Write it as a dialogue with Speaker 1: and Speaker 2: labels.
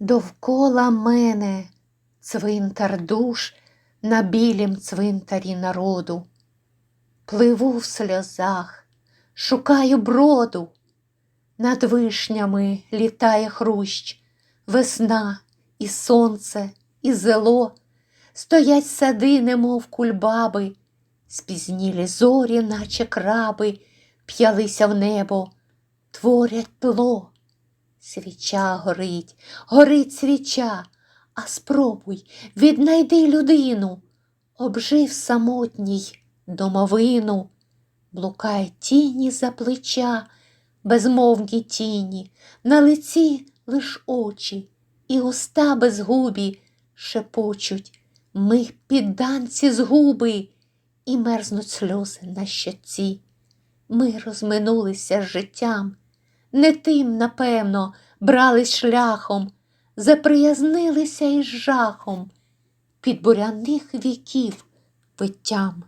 Speaker 1: Довкола мене цвинтар душ на білім цвинтарі народу. Пливу в сльозах, шукаю броду, над вишнями літає хрущ, весна і сонце, і зело, стоять сади, немов кульбаби, спізнілі зорі, наче краби, п'ялися в небо, творять тло. Свіча горить, горить свіча, а спробуй, віднайди людину, обжив самотній домовину, блукає тіні за плеча, безмовні тіні, на лиці лиш очі, і уста безгубі шепочуть, ми підданці згуби, і мерзнуть сльози на щоці. Ми розминулися з життям. Не тим, напевно, брались шляхом, заприязнилися із жахом під буряних віків виттям.